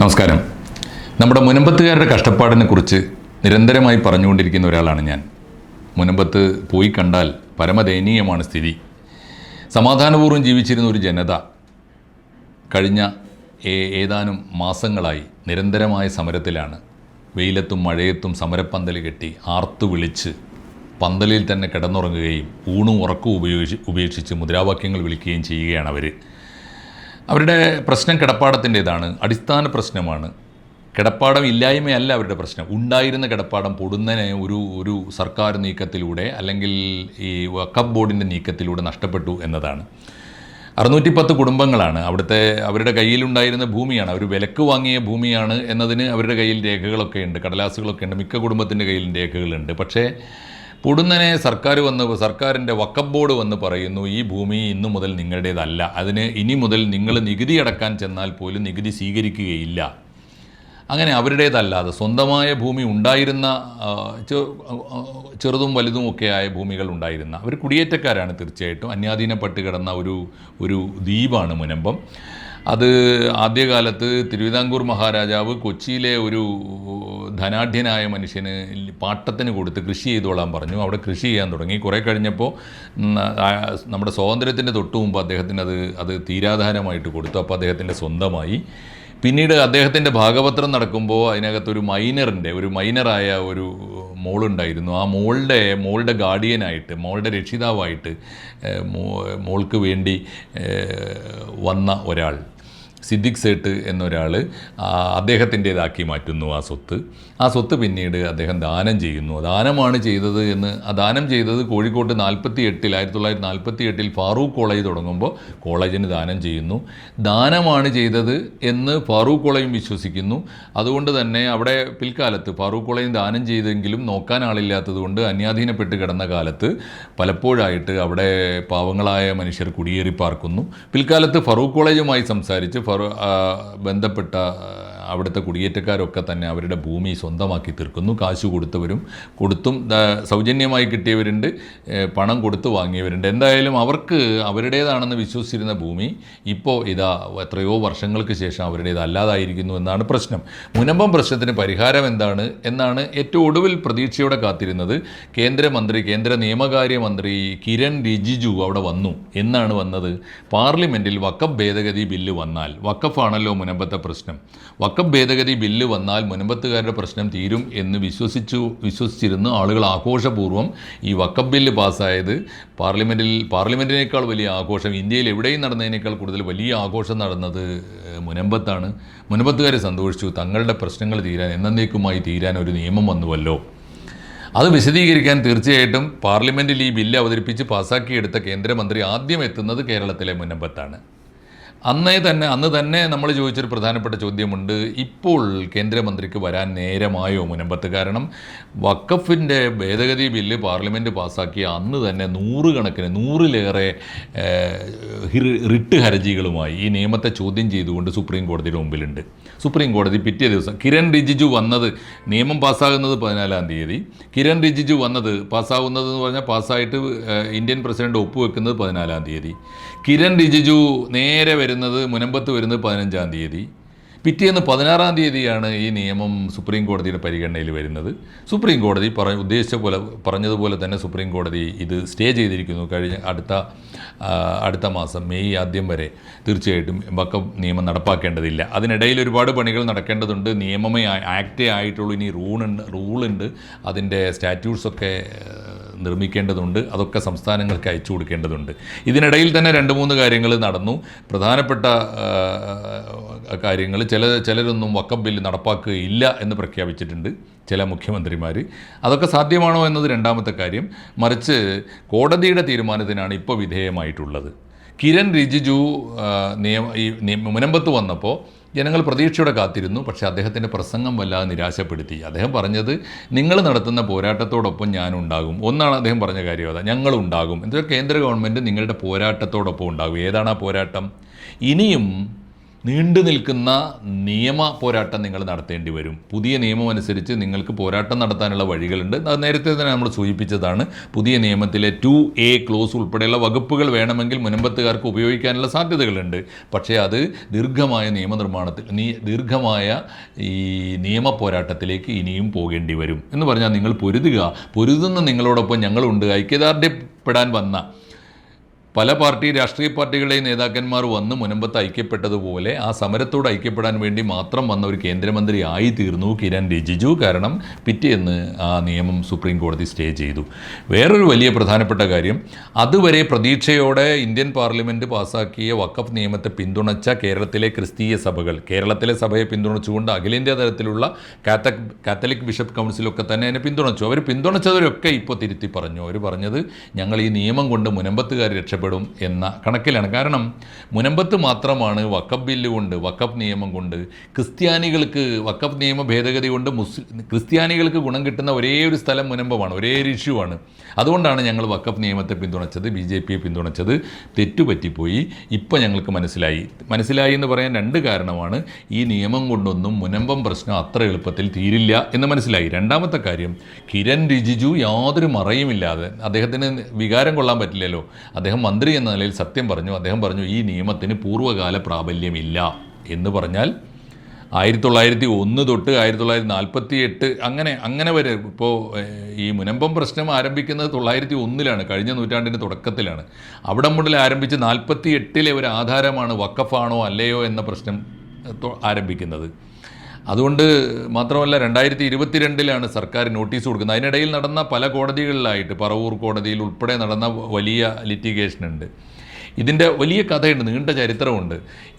നമസ്കാരം. നമ്മുടെ മുനമ്പത്തുകാരുടെ കഷ്ടപ്പാടിനെ കുറിച്ച് നിരന്തരമായി പറഞ്ഞുകൊണ്ടിരിക്കുന്ന ഒരാളാണ് ഞാൻ. മുനമ്പത്ത് പോയി കണ്ടാൽ പരമദയനീയമാണ് സ്ഥിതി. സമാധാനപൂർവം ജീവിച്ചിരുന്ന ഒരു ജനത കഴിഞ്ഞ ഏതാനും മാസങ്ങളായി നിരന്തരമായ സമരത്തിലാണ്. വെയിലത്തും മഴയത്തും സമരപ്പന്തൽ കെട്ടി ആർത്തു വിളിച്ച് പന്തലിൽ തന്നെ കിടന്നുറങ്ങുകയും ഊണും ഉറക്കവും ഉപയോഗിച്ച് ഉപേക്ഷിച്ച് മുദ്രാവാക്യങ്ങൾ വിളിക്കുകയും ചെയ്യുകയാണ് അവർ അവരുടെ പ്രശ്നം കിടപ്പാടത്തിന്റേതാണ്. അടിസ്ഥാന പ്രശ്നമാണ്. കിടപ്പാടം ഇല്ലായ്മയല്ല അവരുടെ പ്രശ്നം. ഉണ്ടായിരുന്ന കിടപ്പാടം പൊടുന്നതിനെ ഒരു ഒരു സർക്കാർ നീക്കത്തിലൂടെ അല്ലെങ്കിൽ ഈ വക്കഫ് ബോർഡിന്റെ നീക്കത്തിലൂടെ നഷ്ടപ്പെട്ടു എന്നതാണ്. അറുന്നൂറ്റി പത്ത് കുടുംബങ്ങളാണ്. അവിടുത്തെ അവരുടെ കയ്യിലുണ്ടായിരുന്ന ഭൂമിയാണ്. അവർ വിലക്ക് വാങ്ങിയ ഭൂമിയാണ് എന്നതിന് അവരുടെ കയ്യിൽ രേഖകളൊക്കെ ഉണ്ട്. കടലാസുകളൊക്കെ ഉണ്ട്. മിക്ക കുടുംബത്തിന്റെ കയ്യിലും രേഖകളുണ്ട്. പക്ഷേ പൊടുന്നനെ സർക്കാർ വന്ന് സർക്കാരിന്റെ വക്കബോർഡ് വന്ന് പറയുന്നു ഈ ഭൂമി ഇന്നു മുതൽ നിങ്ങളുടേതല്ല. അതിന് ഇനി മുതൽ നിങ്ങൾ നികുതി അടക്കാൻ ചെന്നാൽ പോലും നികുതി സ്വീകരിക്കുകയില്ല. അങ്ങനെ അവരുടേതല്ലാതെ സ്വന്തമായ ഭൂമി ഉണ്ടായിരുന്ന ചെറുതും വലുതുമൊക്കെ ആയ ഭൂമികൾ ഉണ്ടായിരുന്ന അവർ കുടിയേറ്റക്കാരാണ് തീർച്ചയായിട്ടും. അന്യാധീനപ്പെട്ട് കിടന്ന ഒരു ഒരു ദ്വീപാണ് മുനമ്പം. അത് ആദ്യകാലത്ത് തിരുവിതാംകൂർ മഹാരാജാവ് കൊച്ചിയിലെ ഒരു ധനാഢ്യനായ മനുഷ്യന് പാട്ടത്തിന് കൊടുത്ത് കൃഷി ചെയ്തോളാൻ പറഞ്ഞു. അവിടെ കൃഷി ചെയ്യാൻ തുടങ്ങി. കുറേ കഴിഞ്ഞപ്പോൾ നമ്മുടെ സ്വാതന്ത്ര്യത്തിന്റെ തൊട്ട് മുമ്പ് അദ്ദേഹത്തിന് അത് അത് തീരാധാരമായിട്ട് കൊടുത്തു. അപ്പോൾ അദ്ദേഹത്തിന്റെ സ്വന്തമായി. പിന്നീട് അദ്ദേഹത്തിന്റെ ഭാഗപത്രം നടക്കുമ്പോൾ അതിനകത്തൊരു മൈനറിന്റെ ഒരു മൈനറായ ഒരു മോളുണ്ടായിരുന്നു. ആ മോളുടെ മോളുടെ ഗാർഡിയനായിട്ട് മോളുടെ രക്ഷിതാവായിട്ട് മോൾക്ക് വേണ്ടി വന്ന ഒരാൾ. സിദ്ദിഖ് സേട്ട് എന്നൊരാൾ അദ്ദേഹത്തിന്റേതാക്കി മാറ്റുന്നു ആ സ്വത്ത്. ആ സ്വത്ത് പിന്നീട് അദ്ദേഹം ദാനം ചെയ്യുന്നു. ദാനമാണ് ചെയ്തത് എന്ന് ആ ദാനം ചെയ്തത് കോഴിക്കോട്ട് നാൽപ്പത്തി എട്ടിൽ ആയിരത്തി തൊള്ളായിരത്തി നാൽപ്പത്തി എട്ടിൽ ഫാറൂഖ് കോളേജ് തുടങ്ങുമ്പോൾ കോളേജിന് ദാനം ചെയ്യുന്നു. ദാനമാണ് ചെയ്തത് എന്ന് ഫാറൂഖ് കോളേജും വിശ്വസിക്കുന്നു. അതുകൊണ്ട് തന്നെ അവിടെ പിൽക്കാലത്ത് ഫാറൂഖ് കോളേജും ദാനം ചെയ്തെങ്കിലും നോക്കാൻ ആളില്ലാത്തതുകൊണ്ട് അന്യാധീനപ്പെട്ട് കിടന്ന കാലത്ത് പലപ്പോഴായിട്ട് അവിടെ പാവങ്ങളായ മനുഷ്യർ കുടിയേറി പാർക്കുന്നു. പിൽക്കാലത്ത് ഫറൂഖ് കോളേജുമായി സംസാരിച്ച് ബന്ധപ്പെട്ട അവിടുത്തെ കുടിയേറ്റക്കാരൊക്കെ തന്നെ അവരുടെ ഭൂമി സ്വന്തമാക്കി തീർക്കുന്നു. കാശ് കൊടുത്തവരും കൊടുത്തും സൗജന്യമായി കിട്ടിയവരുണ്ട് പണം കൊടുത്ത് വാങ്ങിയവരുണ്ട്. എന്തായാലും അവർക്ക് അവരുടേതാണെന്ന് വിശ്വസിച്ചിരുന്ന ഭൂമി ഇപ്പോൾ ഇതാ എത്രയോ വർഷങ്ങൾക്ക് ശേഷം അവരുടേതല്ലാതായിരിക്കുന്നു എന്നാണ് പ്രശ്നം. മുനമ്പം പ്രശ്നത്തിന് പരിഹാരം എന്താണ് എന്നാണ് ഏറ്റവും ഒടുവിൽ പ്രതീക്ഷയോടെ കാത്തിരുന്നത്. കേന്ദ്രമന്ത്രി കേന്ദ്ര നിയമകാര്യ മന്ത്രി കിരൺ റിജിജു അവിടെ വന്നു. എന്നാണ് വന്നത്? പാർലമെന്റിൽ വക്കഫ് ഭേദഗതി ബില്ല് വന്നാൽ വക്കഫാണല്ലോ മുനമ്പത്തെ പ്രശ്നം. ഭേദഗതി ബില്ല് വന്നാൽ മുനമ്പത്തുകാരുടെ പ്രശ്നം തീരും എന്ന് വിശ്വസിച്ചു വിശ്വസിച്ചിരുന്നു ആളുകൾ ആഘോഷപൂർവം ഈ വക്കം ബില്ല് പാസ്സായത്. പാർലമെന്റിൽ പാർലമെന്റിനേക്കാൾ വലിയ ആഘോഷം ഇന്ത്യയിൽ എവിടെയും നടന്നതിനേക്കാൾ കൂടുതൽ വലിയ ആഘോഷം നടന്നത് മുനമ്പത്താണ്. മുനമ്പത്തുകാർ സന്തോഷിച്ചു തങ്ങളുടെ പ്രശ്നങ്ങൾ തീരാൻ എന്നേക്കുമായി തീരാൻ ഒരു നിയമം വന്നുവല്ലോ. അത് വിശദീകരിക്കാൻ തീർച്ചയായിട്ടും പാർലമെന്റിൽ ഈ ബില്ല് അവതരിപ്പിച്ച് പാസ്സാക്കിയെടുത്ത കേന്ദ്രമന്ത്രി ആദ്യം എത്തുന്നത് കേരളത്തിലെ മുനമ്പത്താണ്. അന്നേ തന്നെ അന്ന് തന്നെ നമ്മൾ ചോദിച്ചൊരു പ്രധാനപ്പെട്ട ചോദ്യമുണ്ട്. ഇപ്പോൾ കേന്ദ്രമന്ത്രിക്ക് വരാൻ നേരമായോ മുനമ്പത്ത്? കാരണം വക്കഫിന്റെ ഭേദഗതി ബില്ല് പാർലമെന്റ് പാസ്സാക്കിയ അന്ന് തന്നെ നൂറുകണക്കിന് നൂറിലേറെ റിട്ട് ഹർജികളുമായി ഈ നിയമത്തെ ചോദ്യം ചെയ്തുകൊണ്ട് സുപ്രീം കോടതിയുടെ മുമ്പിലുണ്ട്. സുപ്രീം കോടതി പിറ്റേ ദിവസം കിരൺ റിജിജു വന്നത് നിയമം പാസ്സാകുന്നത് പതിനാലാം തീയതി. കിരൺ റിജിജു വന്നത് പാസ്സാകുന്നത് എന്ന് പറഞ്ഞാൽ പാസ്സായിട്ട് ഇന്ത്യൻ പ്രസിഡന്റ് ഒപ്പുവെക്കുന്നത് പതിനാലാം തീയതി. കിരൺ റിജിജു നേരെ വരുന്നത് മുനമ്പത്ത് വരുന്നത് പതിനഞ്ചാം തീയതി. പിറ്റേന്ന് പതിനാറാം തീയതിയാണ് ഈ നിയമം സുപ്രീം കോടതിയുടെ പരിഗണനയിൽ വരുന്നത്. സുപ്രീം കോടതി പറ ഉദ്ദേശിച്ച പോലെ പറഞ്ഞതുപോലെ തന്നെ സുപ്രീം കോടതി ഇത് സ്റ്റേ ചെയ്തിരിക്കുന്നു. കഴിഞ്ഞ അടുത്ത അടുത്ത മാസം മെയ് ആദ്യം വരെ തീർച്ചയായിട്ടും വക്കം നിയമം നടപ്പാക്കേണ്ടതില്ല. അതിനിടയിൽ ഒരുപാട് പണികൾ നടക്കേണ്ടതുണ്ട്. നിയമമേ ആക്റ്റേ ആയിട്ടുള്ളൂ. ഇനി ഉണ്ട് റൂളുണ്ട്. അതിന്റെ സ്റ്റാറ്റ്യൂട്ട്സൊക്കെ നിർമ്മിക്കേണ്ടതുണ്ട് അതൊക്കെ സംസ്ഥാനങ്ങൾക്ക് അയച്ചു കൊടുക്കേണ്ടതുണ്ട്. ഇതിനിടയിൽ തന്നെ രണ്ട് മൂന്ന് കാര്യങ്ങൾ നടന്നു. പ്രധാനപ്പെട്ട കാര്യങ്ങൾ ചില ചിലരൊന്നും വക്കം ബില്ല് നടപ്പാക്കുകയില്ല എന്ന് പ്രഖ്യാപിച്ചിട്ടുണ്ട് ചില മുഖ്യമന്ത്രിമാർ അതൊക്കെ സാധ്യമാണോ എന്നത് രണ്ടാമത്തെ കാര്യം. മറിച്ച് കോടതിയുടെ തീരുമാനത്തിനാണ് ഇപ്പോൾ വിധേയമായിട്ടുള്ളത്. കിരൺ റിജിജു നിയമ ഈ മുനമ്പത്ത് വന്നപ്പോൾ ജനങ്ങൾ പ്രതീക്ഷയോടെ കാത്തിരുന്നു. പക്ഷേ അദ്ദേഹത്തിന്റെ പ്രസംഗം വല്ലാതെ നിരാശപ്പെടുത്തി. അദ്ദേഹം പറഞ്ഞത് നിങ്ങൾ നടത്തുന്ന പോരാട്ടത്തോടൊപ്പം ഞാനുണ്ടാകും ഒന്നാണ് അദ്ദേഹം പറഞ്ഞ കാര്യം അതാ ഞങ്ങളുണ്ടാകും എന്താ കേന്ദ്ര ഗവൺമെന്റ് നിങ്ങളുടെ പോരാട്ടത്തോടൊപ്പം ഉണ്ടാകും. ഏതാണ് ആ പോരാട്ടം? ഇനിയും നീണ്ടു നിൽക്കുന്ന നിയമ പോരാട്ടം നിങ്ങൾ നടത്തേണ്ടി വരും. പുതിയ നിയമം അനുസരിച്ച് നിങ്ങൾക്ക് പോരാട്ടം നടത്താനുള്ള വഴികളുണ്ട്. അത് നേരത്തെ തന്നെ നമ്മൾ സൂചിപ്പിച്ചതാണ്. പുതിയ നിയമത്തിലെ ടു എ ക്ലോസ് ഉൾപ്പെടെയുള്ള വകുപ്പുകൾ വേണമെങ്കിൽ മുനമ്പത്തുകാർക്ക് ഉപയോഗിക്കാനുള്ള സാധ്യതകളുണ്ട്. പക്ഷേ അത് ദീർഘമായ നിയമനിർമ്മാണത്തിൽ നീ ദീർഘമായ ഈ നിയമ പോരാട്ടത്തിലേക്ക് ഇനിയും പോകേണ്ടി വരും. എന്ന് പറഞ്ഞാൽ നിങ്ങൾ പൊരുതുക. പൊരുതുന്ന നിങ്ങളോടൊപ്പം ഞങ്ങളുണ്ട്. ഐക്യദാർഢ്യപ്പെടാൻ വന്ന പല പാർട്ടി രാഷ്ട്രീയ പാർട്ടികളെയും നേതാക്കന്മാർ വന്ന് മുനമ്പത്ത് ഐക്യപ്പെട്ടതുപോലെ ആ സമരത്തോട് ഐക്യപ്പെടാൻ വേണ്ടി മാത്രം വന്ന ഒരു കേന്ദ്രമന്ത്രി ആയി തീർന്നു കിരൺ റിജിജു. കാരണം പിറ്റേന്ന് ആ നിയമം സുപ്രീം കോടതി സ്റ്റേ ചെയ്തു. വേറൊരു വലിയ പ്രധാനപ്പെട്ട കാര്യം അതുവരെ പ്രതീക്ഷയോടെ ഇന്ത്യൻ പാർലമെന്റ് പാസാക്കിയ വക്കഫ് നിയമത്തെ പിന്തുണച്ച കേരളത്തിലെ ക്രിസ്തീയ സഭകൾ കേരളത്തിലെ സഭയെ പിന്തുണച്ചുകൊണ്ട് അഖിലേന്ത്യാ തലത്തിലുള്ള കാത്തക് കാത്തലിക് ബിഷപ്പ് കൗൺസിലൊക്കെ തന്നെ അതിനെ പിന്തുണച്ചു. അവർ പിന്തുണച്ചവരൊക്കെ ഇപ്പോൾ തിരുത്തി പറഞ്ഞു. അവർ പറഞ്ഞത് ഞങ്ങൾ ഈ നിയമം കൊണ്ട് മുനമ്പത്തുകാർ രക്ഷപ്പെടും എന്ന കണക്കിലാണ്. കാരണം മുനമ്പത്ത് മാത്രമാണ് വക്കഫ് ബില്ല് കൊണ്ട് വക്കഫ് നിയമം കൊണ്ട് ക്രിസ്ത്യാനികൾക്ക് വക്കഫ് നിയമ ഭേദഗതി കൊണ്ട് മുസ്ലിം ക്രിസ്ത്യാനികൾക്ക് ഗുണം കിട്ടുന്ന ഒരേ ഒരു സ്ഥലം മുനമ്പമാണ് ഒരേ ഒരു ഇഷ്യൂ ആണ്. അതുകൊണ്ടാണ് ഞങ്ങൾ വക്കഫ് നിയമത്തെ പിന്തുണച്ചത് ബി ജെ പിയെ പിന്തുണച്ചത്. തെറ്റുപറ്റിപ്പോയി. ഇപ്പം ഞങ്ങൾക്ക് മനസ്സിലായി. മനസ്സിലായി എന്ന് പറയാൻ രണ്ട് കാരണമാണ്. ഈ നിയമം കൊണ്ടൊന്നും മുനമ്പം പ്രശ്നം അത്ര എളുപ്പത്തിൽ തീരില്ല എന്ന് മനസ്സിലായി. രണ്ടാമത്തെ കാര്യം കിരൺ റിജിജു യാതൊരു മറയുമില്ലാതെ അദ്ദേഹത്തിന് വികാരം കൊള്ളാൻ പറ്റില്ലല്ലോ. അദ്ദേഹം മന്ത്രി എന്ന നിലയിൽ സത്യം പറഞ്ഞു. അദ്ദേഹം പറഞ്ഞു ഈ നിയമത്തിന് പൂർവകാല പ്രാബല്യമില്ല. എന്ന് പറഞ്ഞാൽ ആയിരത്തി തൊള്ളായിരത്തി ഒന്ന് തൊട്ട് ആയിരത്തി തൊള്ളായിരത്തി നാൽപ്പത്തി എട്ട് അങ്ങനെ അങ്ങനെ വരെ ഇപ്പോൾ ഈ മുനമ്പം പ്രശ്നം ആരംഭിക്കുന്നത് തൊള്ളായിരത്തി ഒന്നിലാണ് കഴിഞ്ഞ നൂറ്റാണ്ടിന്റെ തുടക്കത്തിലാണ്. അവിടെ മുതൽ ആരംഭിച്ച് നാൽപ്പത്തി എട്ടിലെ ഒരു ആധാരമാണ് വക്കഫാണോ അല്ലയോ എന്ന പ്രശ്നം ആരംഭിക്കുന്നത്. അതുകൊണ്ട് മാത്രമല്ല രണ്ടായിരത്തി ഇരുപത്തിരണ്ടിലാണ് സർക്കാർ നോട്ടീസ് കൊടുക്കുന്നത്. അതിനിടയിൽ നടന്ന പല കോടതികളിലായിട്ട് പറവൂർ കോടതിയിൽ ഉൾപ്പെടെ നടന്ന വലിയ ലിറ്റിഗേഷൻ ഉണ്ട്. ഇതിന്റെ വലിയ കഥയുണ്ട് നീണ്ട ചരിത്രമുണ്ട്.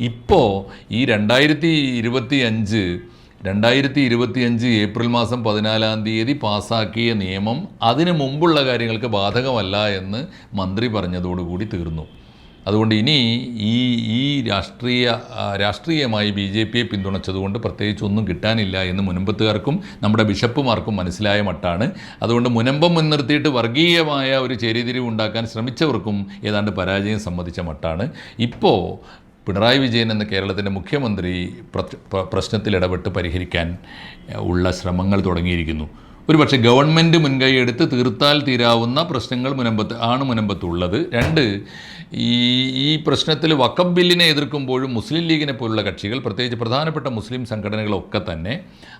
ഇപ്പോൾ ഈ രണ്ടായിരത്തി ഇരുപത്തി അഞ്ച് രണ്ടായിരത്തി ഇരുപത്തിയഞ്ച് ഏപ്രിൽ മാസം പതിനാലാം തീയതി പാസാക്കിയ നിയമം അതിന് മുമ്പുള്ള കാര്യങ്ങൾക്ക് ബാധകമല്ല എന്ന് മന്ത്രി പറഞ്ഞതോടുകൂടി തീർന്നു. അതുകൊണ്ട് ഇനി ഈ ഈ രാഷ്ട്രീയ രാഷ്ട്രീയമായി ബി ജെ പിയെ പിന്തുണച്ചതുകൊണ്ട് പ്രത്യേകിച്ച് ഒന്നും കിട്ടാനില്ല എന്ന് മുനമ്പത്തുകാർക്കും നമ്മുടെ ബിഷപ്പുമാർക്കും മനസ്സിലായ മട്ടാണ്. അതുകൊണ്ട് മുനമ്പം മുൻനിർത്തിയിട്ട് വർഗീയമായ ഒരു ചേരിതിരിവ് ഉണ്ടാക്കാൻ ശ്രമിച്ചവർക്കും ഏതാണ്ട് പരാജയം സമ്മതിച്ച മട്ടാണ്. ഇപ്പോൾ പിണറായി വിജയൻ എന്ന കേരളത്തിന്റെ മുഖ്യമന്ത്രി പ്ര- പ്ര- പ്രശ്നത്തിൽ ഇടപെട്ട് പരിഹരിക്കാൻ ഉള്ള ശ്രമങ്ങൾ തുടങ്ങിയിരിക്കുന്നു. ഒരുപക്ഷെ ഗവൺമെന്റ് മുൻകൈ എടുത്ത് തീർത്താൽ തീരാവുന്ന പ്രശ്നങ്ങൾ മുനമ്പത്ത് ആണ് മുനമ്പത്തുള്ളത്. രണ്ട് ഈ ഈ പ്രശ്നത്തിൽ വക്കബ് ബില്ലിനെ എതിർക്കുമ്പോഴും മുസ്ലിം ലീഗിനെ പോലുള്ള കക്ഷികൾ പ്രത്യേകിച്ച് പ്രധാനപ്പെട്ട മുസ്ലിം സംഘടനകളൊക്കെ തന്നെ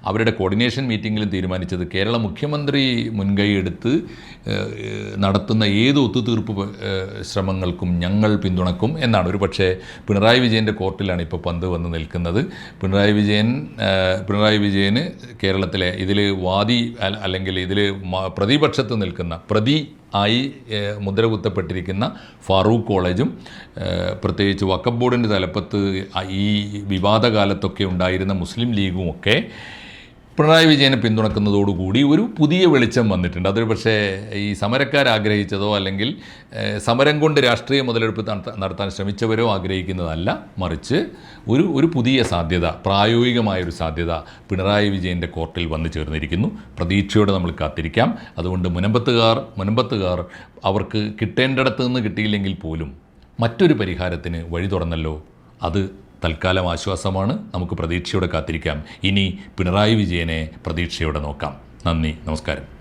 അവരുടെ കോർഡിനേഷൻ മീറ്റിങ്ങിലും തീരുമാനിച്ചത് കേരള മുഖ്യമന്ത്രി മുൻകൈ എടുത്ത് നടത്തുന്ന ഏത് ഒത്തുതീർപ്പ് ശ്രമങ്ങൾക്കും ഞങ്ങൾ പിന്തുണക്കും എന്നാണ്. ഒരു പക്ഷേ പിണറായി വിജയന്റെ കോർട്ടിലാണ് ഇപ്പോൾ പന്ത് വന്ന് നിൽക്കുന്നത്. പിണറായി വിജയൻ പിണറായി വിജയന് കേരളത്തിലെ ഇതിൽ വാദി അല്ലെങ്കിൽ ഇതിൽ പ്രതിപക്ഷത്ത് നിൽക്കുന്ന പ്രതി ആയി മുദ്രകുത്തപ്പെട്ടിരിക്കുന്ന ഫാറൂഖ് കോളേജും പ്രത്യേകിച്ച് വക്കബ് ബോർഡിന്റെ തലപ്പത്ത് ഈ വിവാദകാലത്തൊക്കെ ഉണ്ടായിരുന്ന മുസ്ലിം ലീഗും ഒക്കെ പിണറായി വിജയനെ പിന്തുണക്കുന്നതോടുകൂടി ഒരു പുതിയ വെളിച്ചം വന്നിട്ടുണ്ട്. അതൊരു പക്ഷേ ഈ സമരക്കാർ ആഗ്രഹിച്ചതോ അല്ലെങ്കിൽ സമരം കൊണ്ട് രാഷ്ട്രീയ മുതലെടുപ്പ് നടത്ത- നടത്താൻ ശ്രമിച്ചവരോ ആഗ്രഹിക്കുന്നതല്ല. മറിച്ച് ഒരു ഒരു പുതിയ സാധ്യത പ്രായോഗികമായൊരു സാധ്യത പിണറായി വിജയന്റെ കോർട്ടിൽ വന്നു ചേർന്നിരിക്കുന്നു. പ്രതീക്ഷയോടെ നമ്മൾ കാത്തിരിക്കാം. അതുകൊണ്ട് മുനമ്പത്തുകാർ മുനമ്പത്തുകാർ അവർക്ക് കിട്ടേണ്ടിടത്ത് നിന്ന് കിട്ടിയില്ലെങ്കിൽ പോലും മറ്റൊരു പരിഹാരത്തിന് വഴി തുറന്നല്ലോ. അത് തൽക്കാലം ആശ്വാസമാണ്. നമുക്ക് പ്രതീക്ഷയോടെ കാത്തിരിക്കാം. ഇനി പിണറായി വിജയനെ പ്രതീക്ഷയോടെ നോക്കാം. നന്ദി നമസ്കാരം.